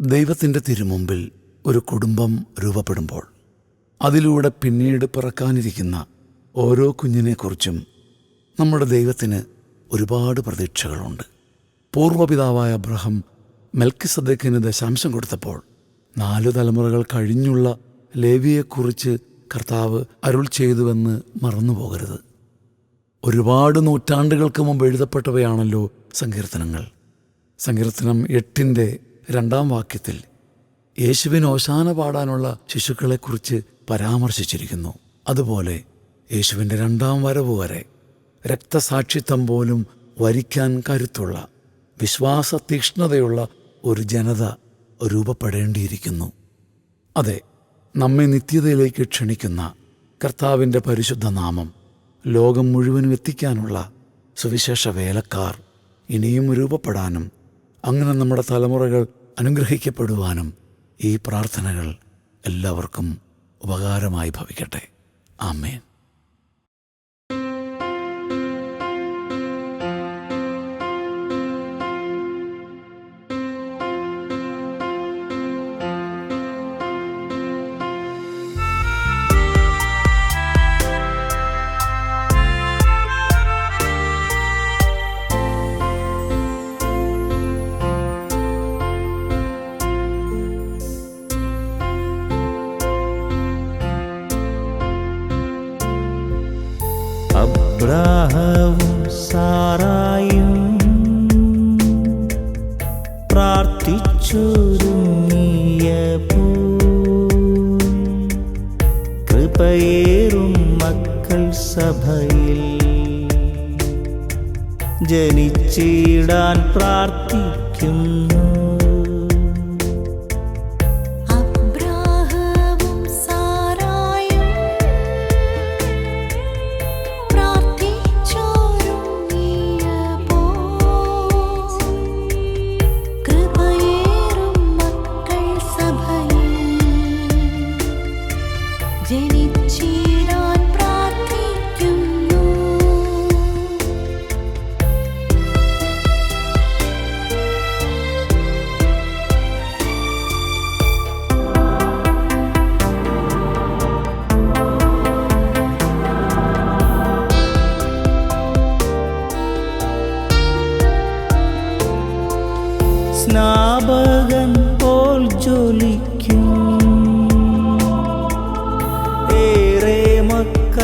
ദൈവത്തിന്റെ തിരുമുമ്പിൽ ഒരു കുടുംബം രൂപപ്പെടുമ്പോൾ അതിലൂടെ പിന്നീട് പിറക്കാനിരിക്കുന്ന ഓരോ കുഞ്ഞിനെക്കുറിച്ചും നമ്മുടെ ദൈവത്തിന് ഒരുപാട് പ്രതീക്ഷകളുണ്ട്. പൂർവപിതാവായ അബ്രഹം മെൽക്കിസദേക്കിന് ദശാംശം കൊടുത്തപ്പോൾ നാലു തലമുറകൾ കഴിഞ്ഞുള്ള ലേവിയെക്കുറിച്ച് കർത്താവ് അരുൾ ചെയ്തുവെന്ന് മറന്നുപോകരുത്. ഒരുപാട് നൂറ്റാണ്ടുകൾക്ക് മുമ്പ് എഴുതപ്പെട്ടവയാണല്ലോ സങ്കീർത്തനങ്ങൾ. സങ്കീർത്തനം എട്ടിന്റെ രണ്ടാം വാക്യത്തിൽ യേശുവിന് ഓശാന പാടാനുള്ള ശിശുക്കളെക്കുറിച്ച് പരാമർശിച്ചിരിക്കുന്നു. അതുപോലെ യേശുവിന്റെ രണ്ടാം വരവ് വരെ രക്തസാക്ഷിത്വം പോലും വരിക്കാൻ കരുത്തുള്ള വിശ്വാസ തീക്ഷ്ണതയുള്ള ഒരു ജനത രൂപപ്പെടേണ്ടിയിരിക്കുന്നു. അതെ നമ്മെ നിത്യതയിലേക്ക് ക്ഷണിക്കുന്ന കർത്താവിന്റെ പരിശുദ്ധ നാമം ലോകം മുഴുവനും എത്തിക്കാനുള്ള സുവിശേഷ വേലക്കാർ ഇനിയും രൂപപ്പെടാനും അങ്ങനെ നമ്മുടെ തലമുറകൾ അനുഗ്രഹിക്കപ്പെടുവാനും ഈ പ്രാർത്ഥനകൾ എല്ലാവർക്കും ഉപകാരമായി ഭവിക്കട്ടെ. ആമേൻ. അബ്രാഹവും സാറായും പ്രാർത്ഥിച്ചൊരുങ്ങിയപ്പോ കൃപയേറും മക്കൾ സഭയിൽ. ജനിച്ചിടാൻ പ്രാർത്ഥിക്കുന്നു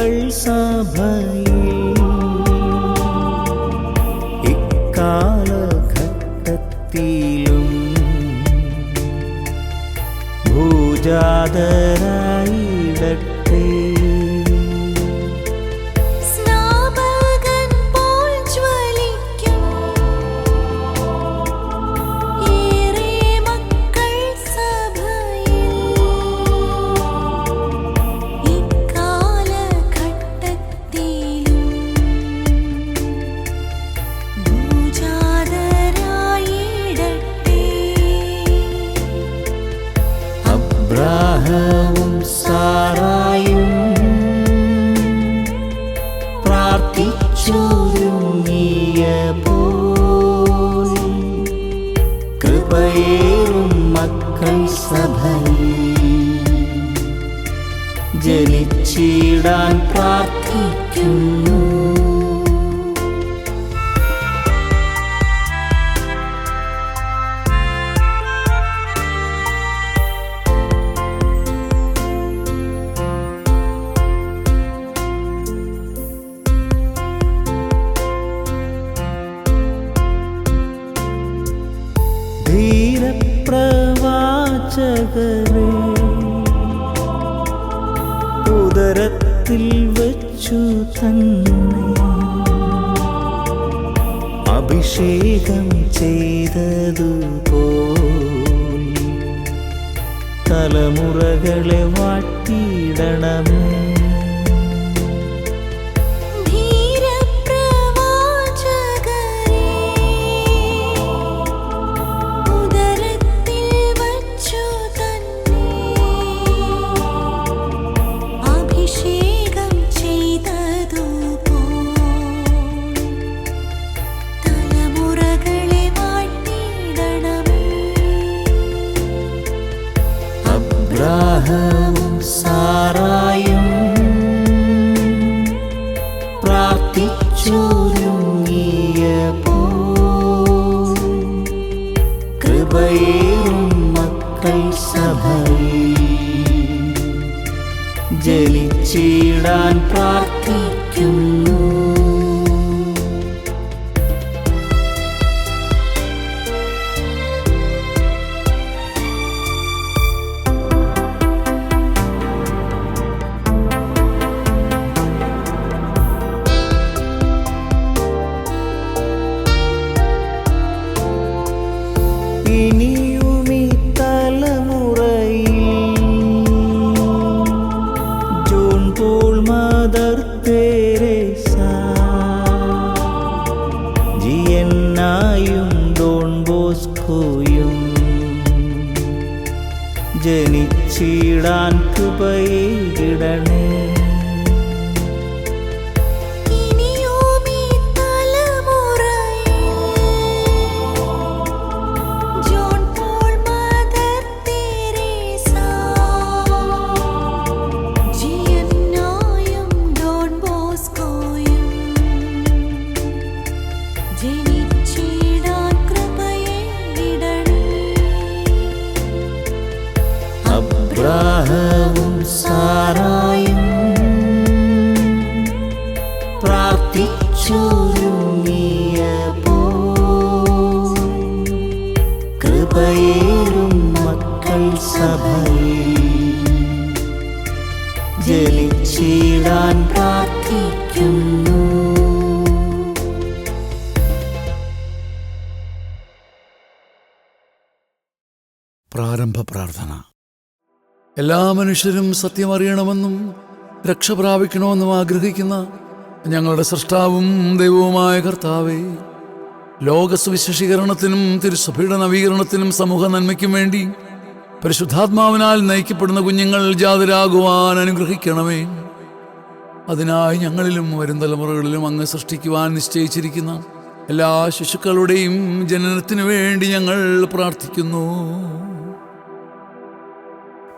മക്കൾ സഭയിൽ സഭയിൽ ജലിച്ചിടാൻ പ്രാർത്ഥിക്കുന്നു. ഉദരത്തിൽ വച്ചു തന്നെ. അഭിഷേകം ചെയ്തതുപോൽ തലമുറകളെ വാട്ടിയിടണമേ ബോസ്കോയും ജനിച്ചിടാൻ കൃപയിടണേ അബ്രാഹവും എല്ലാ മനുഷ്യരും സത്യം അറിയണമെന്നും രക്ഷ പ്രാപിക്കണമെന്നും ആഗ്രഹിക്കുന്ന ഞങ്ങളുടെ സൃഷ്ടാവും ദൈവവുമായ കർത്താവേ ലോകസുവിശേഷീകരണത്തിനും തിരുസഭയുടെ നവീകരണത്തിനും സമൂഹ നന്മയ്ക്കും വേണ്ടി പരിശുദ്ധാത്മാവിനാൽ നയിക്കപ്പെടുന്ന കുഞ്ഞുങ്ങൾ ജാതരാകുവാൻ അനുഗ്രഹിക്കണമേ. അതിനായി ഞങ്ങളിലും വരും തലമുറകളിലും അങ്ങ് സൃഷ്ടിക്കുവാൻ നിശ്ചയിച്ചിരിക്കുന്ന എല്ലാ ശിശുക്കളുടെയും ജനനത്തിനു വേണ്ടി ഞങ്ങൾ പ്രാർത്ഥിക്കുന്നു.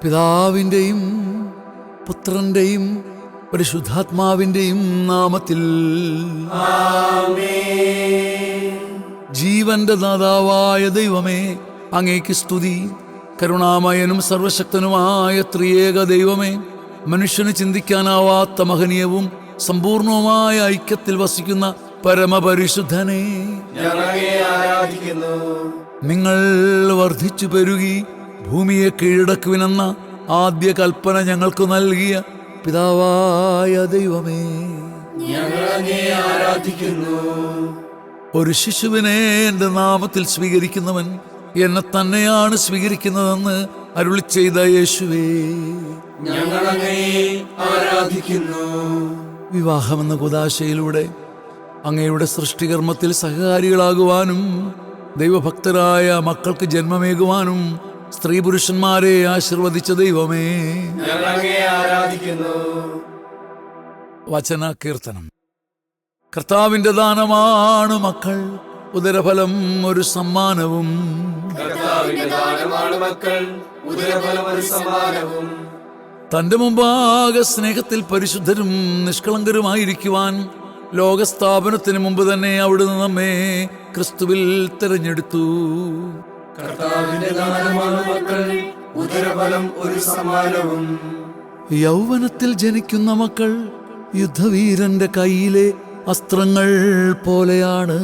പിതാവിന്റെയും പുത്രന്റെയും പരിശുദ്ധാത്മാവിന്റെയും നാമത്തിൽ ജീവന്റെ ദാതാവായ ദൈവമേ അങ്ങേക്ക് സ്തുതി. കരുണാമയനും സർവശക്തനുമായ ത്രിയേക ദൈവമേ മനുഷ്യന് ചിന്തിക്കാനാവാത്ത മഹനീയവും സമ്പൂർണവുമായ ഐക്യത്തിൽ വസിക്കുന്ന പരമപരിശുദ്ധനെ നിങ്ങൾ വർദ്ധിച്ചു പെരുകി ഭൂമിയെ കീഴടക്കുവിനെന്ന ആദ്യ കൽപ്പന ഞങ്ങൾക്ക് നൽകിയ പിതാവായ ദൈവമേ. ആരാധിക്കുന്നു ഒരു ശിശുവിനെ എന്റെ നാമത്തിൽ സ്വീകരിക്കുന്നവൻ എന്നെ തന്നെയാണ് സ്വീകരിക്കുന്നതെന്ന് അരുളി ചെയ്ത യേശുവേ. ആരാധിക്കുന്നു വിവാഹമെന്ന കുതാശയിലൂടെ അങ്ങയുടെ സൃഷ്ടികർമ്മത്തിൽ സഹകാരികളാകുവാനും ദൈവഭക്തരായ മക്കൾക്ക് ജന്മമേകുവാനും സ്ത്രീ പുരുഷന്മാരെ ആശീർവദിച്ച ദൈവമേ. ആരാധിക്കുന്നു. വചന കീർത്തനം. കർത്താവിന്റെ ദാനമാണ് മക്കൾ. ഉദരഫലം ഒരു സമ്മാനവും. തന്റെ മുമ്പാകെ സ്നേഹത്തിൽ പരിശുദ്ധരും നിഷ്കളങ്കരുമായിരിക്കുവാൻ ലോകസ്ഥാപനത്തിന് മുമ്പ് തന്നെ അവിടുന്ന് നമ്മെ ക്രിസ്തുവിൽ തിരഞ്ഞെടുത്തു. യൗവനത്തിൽ ജനിക്കുന്ന മക്കൾ യുദ്ധവീരന്റെ കയ്യിലെ അസ്ത്രങ്ങൾ പോലെയാണ്.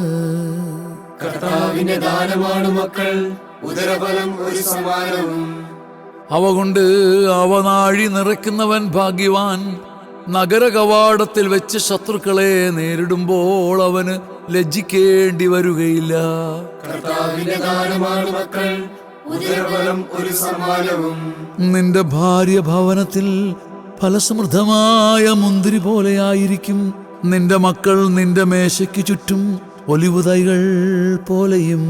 കർത്താവിന്റെ ദാനമാണ് മക്കൾ. ഉദരബലം ഒരു സമാനവും. അവ കൊണ്ട് അവനാഴി നിറയ്ക്കുന്നവൻ ഭാഗ്യവാൻ. നഗര കവാടത്തിൽ വെച്ച് ശത്രുക്കളെ നേരിടുമ്പോൾ അവന് ലജ്ജിക്കേണ്ടി വരികയില്ല. നിന്റെ ഭാര്യ ഭവനത്തിൽ ഫലസമൃദ്ധമായ മുന്തിരി പോലെയായിരിക്കും നിന്റെ മക്കൾ നിന്റെ മേശയ്ക്ക് ചുറ്റും ഒലിവ് തൈകൾ പോലെയും.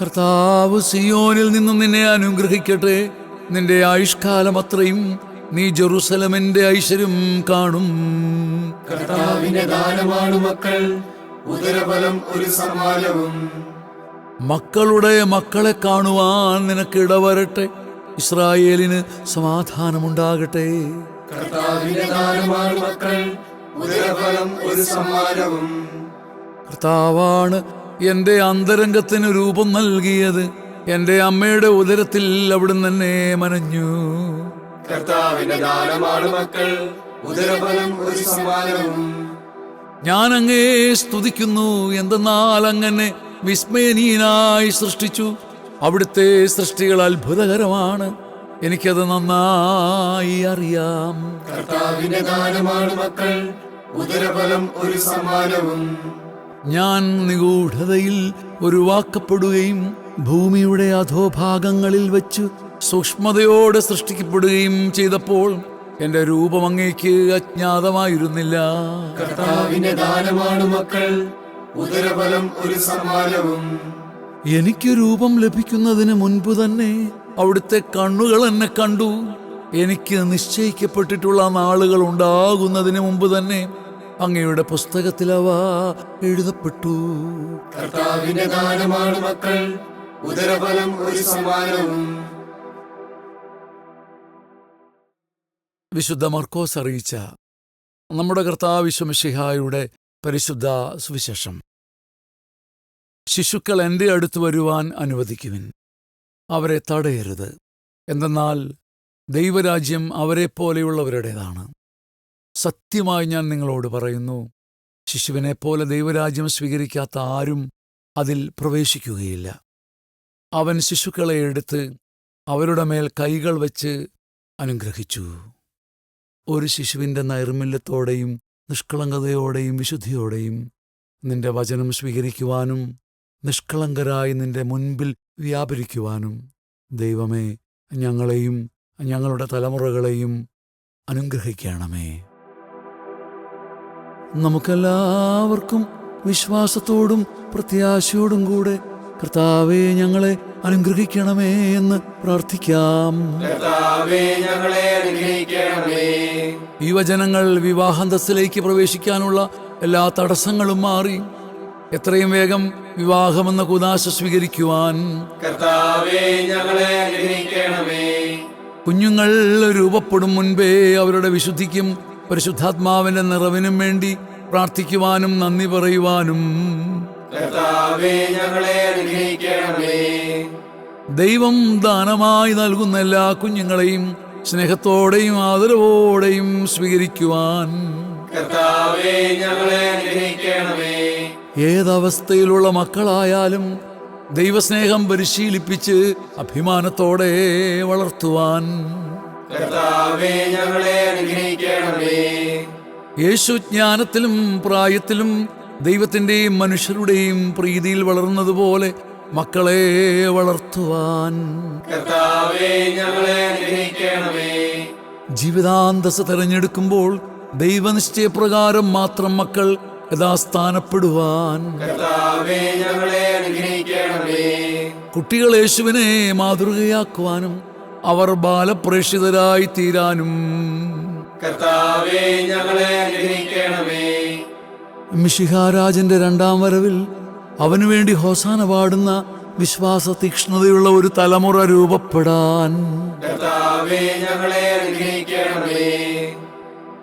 കർത്താവ് സിയോനിൽ നിന്നും നിന്നെ അനുഗ്രഹിക്കട്ടെ. നിന്റെ ആയുഷ്കാലം അത്രയും നീ ജെറുസലമിന്റെ ഐശ്വര്യം കാണും. മക്കളുടെ മക്കളെ കാണുവാൻ നിനക്ക് ഇടവരട്ടെ. ഇസ്രായേലിന് സമാധാനമുണ്ടാകട്ടെ. കർത്താവാണ് എന്റെ അന്തരംഗത്തിന് രൂപം നൽകിയത്. എന്റെ അമ്മയുടെ ഉദരത്തിൽ അവിടുന്ന് എന്നെ മനഞ്ഞു. കർത്താവിന്റെ ദാനമാണ് മക്കൾ. ഉദരഫലം ഒരു സമ്മാനവും. ഞാൻ അങ്ങേ സ്തുതിക്കുന്നു എന്തെന്നാൽ അങ്ങനെ വിസ്മയനീയനായി സൃഷ്ടിച്ചു. അവിടുത്തെ സൃഷ്ടികൾ അത്ഭുതകരമാണ്. എനിക്കത് നന്നായി അറിയാം. കർത്താവിന്റെ ദാനമാണ് മക്കൾ. ഉദരഫലം ഒരു സമ്മാനവും. ഞാൻ നിഗൂഢതയിൽ ഒരു വാക്കപ്പെടുകയും ഭൂമിയുടെ അധോഭാഗങ്ങളിൽ വെച്ച് സൂക്ഷ്മതയോടെ സൃഷ്ടിക്കപ്പെടുകയും ചെയ്തപ്പോൾ എന്റെ രൂപം അങ്ങേക്ക് അജ്ഞാതമായിരുന്നില്ല. കർത്താവിന്റെ ദാനമാണ് മക്കൾ. ഉദരഫലം ഒരു സമ്മാനവും. എനിക്ക് രൂപം ലഭിക്കുന്നതിന് മുൻപ് തന്നെ അവിടുത്തെ കണ്ണുകൾ എന്നെ കണ്ടു. എനിക്ക് നിശ്ചയിക്കപ്പെട്ടിട്ടുള്ള നാളുകൾ ഉണ്ടാകുന്നതിന് മുമ്പ് തന്നെ അങ്ങയുടെ പുസ്തകത്തിൽ അവ എഴുതപ്പെട്ടു. കർത്താവിന്റെ ദാനമാണ് മക്കൾ. ഉദരഫലം ഒരു സമ്മാനവും. വിശുദ്ധ മർക്കോസ് അറിയിച്ച നമ്മുടെ കർത്താവിശ്വമിഷിഹായുടെ പരിശുദ്ധ സുവിശേഷം. ശിശുക്കൾ എന്റെ അടുത്ത് വരുവാൻ അനുവദിക്കുവിൻ. അവരെ തടയരുത്. എന്തെന്നാൽ ദൈവരാജ്യം അവരെപ്പോലെയുള്ളവരുടേതാണ് സത്യമായി ഞാൻ നിങ്ങളോട് പറയുന്നു ശിശുവിനെപ്പോലെ ദൈവരാജ്യം സ്വീകരിക്കാത്ത ആരും അതിൽ പ്രവേശിക്കുകയില്ല. അവൻ ശിശുക്കളെ എടുത്ത് അവരുടെ മേൽ കൈകൾ വച്ച് അനുഗ്രഹിച്ചു. ഒരു ശിശുവിന്റെ നൈർമല്യത്തോടെയും നിഷ്കളങ്കതയോടെയും വിശുദ്ധിയോടെയും നിന്റെ വചനം സ്വീകരിക്കുവാനും നിഷ്കളങ്കരായി നിന്റെ മുൻപിൽ വ്യാപരിക്കുവാനും ദൈവമേ ഞങ്ങളെയും ഞങ്ങളുടെ തലമുറകളെയും അനുഗ്രഹിക്കണമേ. നമുക്കെല്ലാവർക്കും വിശ്വാസത്തോടും പ്രത്യാശയോടും കൂടെ കർത്താവെ ഞങ്ങളെ അനുഗ്രഹിക്കണമേ എന്ന് പ്രാർത്ഥിക്കാം. വചനങ്ങൾ വിവാഹാന്തസ്സിലേക്ക് പ്രവേശിക്കാനുള്ള എല്ലാ തടസ്സങ്ങളും മാറി. എത്രയും വേഗം വിവാഹമെന്ന കുദാശ സ്വീകരിക്കുവാൻ കുഞ്ഞുങ്ങൾ രൂപപ്പെടും മുൻപേ അവരുടെ വിശുദ്ധിക്കും പരിശുദ്ധാത്മാവിന്റെ നിറവിനും വേണ്ടി പ്രാർത്ഥിക്കുവാനും നന്ദി പറയുവാനും കർത്താവേ ഞങ്ങളെ അനുഗ്രഹിക്കണമേ. ദൈവം ദാനമായി നൽകുന്ന എല്ലാ കുഞ്ഞുങ്ങളെയും സ്നേഹത്തോടെയും ആദരവോടെയും സ്വീകരിക്കുവാൻ. കർത്താവേ ഞങ്ങളെ അനുഗ്രഹിക്കണമേ. ഏതവസ്ഥയിലുള്ള മക്കളായാലും ദൈവസ്നേഹം പരിശീലിപ്പിച്ച് അഭിമാനത്തോടെ വളർത്തുവാൻ. കർത്താവേ ഞങ്ങളെ അനുഗ്രഹിക്കണമേ. യേശു ജ്ഞാനത്തിലും പ്രായത്തിലും ദൈവത്തിന്റെയും മനുഷ്യരുടെയും പ്രീതിയിൽ വളർന്നതുപോലെ മക്കളെ വളർത്തുവാൻ. ജീവിതാന്തസ് തെരഞ്ഞെടുക്കുമ്പോൾ ദൈവനിശ്ചയപ്രകാരം മാത്രം മക്കൾ യഥാസ്ഥാനപ്പെടുവാൻ. കുട്ടികൾ യേശുവിനെ മാതൃകയാക്കുവാനും അവർ ബാലപ്രേക്ഷിതരായി തീരാനും കർത്താവേ ഞങ്ങളെ അനുഗ്രഹിക്കണമേ. മിഷിഹാരാജന്റെ രണ്ടാം വരവിൽ അവനു വേണ്ടി ഹോസാന പാടുന്ന വിശ്വാസ തീക്ഷ്ണതയുള്ള ഒരു തലമുറ രൂപപ്പെടാൻ.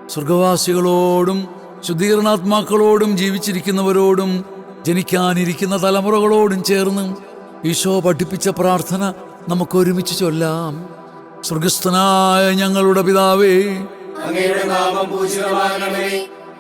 സ്വർഗവാസികളോടും ശുദ്ധീകരണാത്മാക്കളോടും ജീവിച്ചിരിക്കുന്നവരോടും ജനിക്കാനിരിക്കുന്ന തലമുറകളോടും ചേർന്ന് ഈശോ പഠിപ്പിച്ച പ്രാർത്ഥന നമുക്ക് ഒരുമിച്ച് ചൊല്ലാം. സ്വർഗസ്ഥനായ ഞങ്ങളുടെ പിതാവേ അങ്ങയുടെ നാമം പൂജിതമാകണമേ.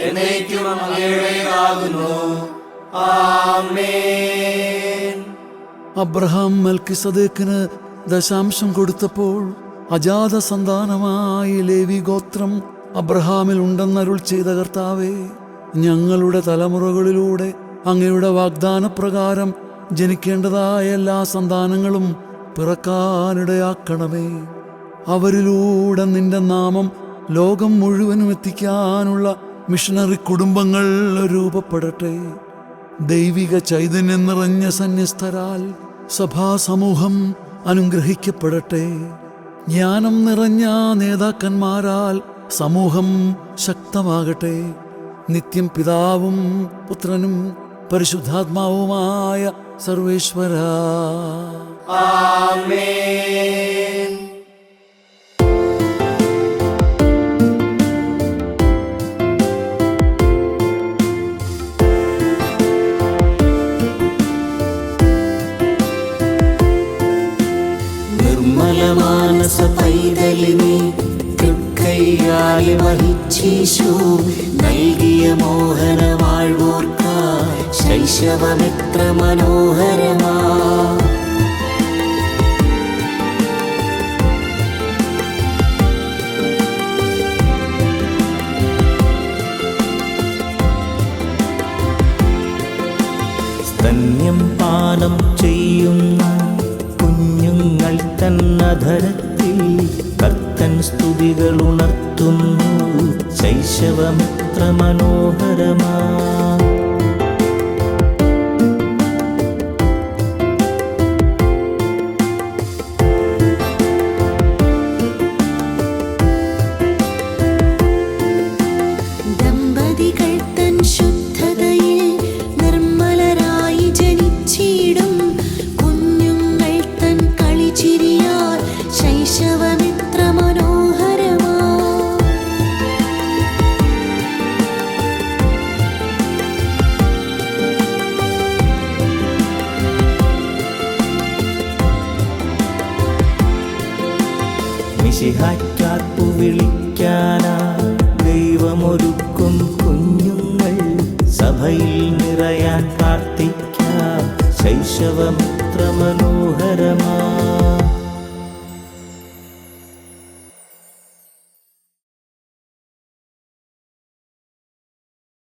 എന്നേക്കും അങ്ങയുടേതാകുന്നു. അബ്രഹാം മൽക്കി സദേക്കിന് ദശാംശം കൊടുത്തപ്പോൾ അജാത സന്താനമായി ലേവി ഗോത്രം അബ്രഹാമിൽ ഉണ്ടെന്നരുൾ ചെയ്ത കർത്താവേ ഞങ്ങളുടെ തലമുറകളിലൂടെ അങ്ങയുടെ വാഗ്ദാനപ്രകാരം ജനിക്കേണ്ടതായ എല്ലാ സന്താനങ്ങളും പിറക്കാനിടയാക്കണമേ. അവരിലൂടെ നിന്റെ നാമം ലോകം മുഴുവനും എത്തിക്കാനുള്ള മിഷണറി കുടുംബങ്ങൾ രൂപപ്പെടട്ടെ. ദൈവിക ചൈതന്യം നിറഞ്ഞ സന്യസ്തരാൽ സഭാസമൂഹം അനുഗ്രഹിക്കപ്പെടട്ടെ. ജ്ഞാനം നിറഞ്ഞ നേതാക്കന്മാരാൽ സമൂഹം ശക്തമാകട്ടെ. നിത്യം പിതാവും പുത്രനും പരിശുദ്ധാത്മാവുമായ സർവേശ്വര. ആമേൻ. നിർമ്മലമാനസ പൈതലിനെ തൃക്കൈയാലി വഹിച്ചീശു. നൽകിയ മോഹന വാഴ്വോർക്ക ശൈശവമിത്ര മനോഹരമാ തന്നധരത്തിൽ കർത്തൻ സ്തുതികൾ ഉണർത്തുന്നു ശൈശവമിത്ര മനോഹരമാ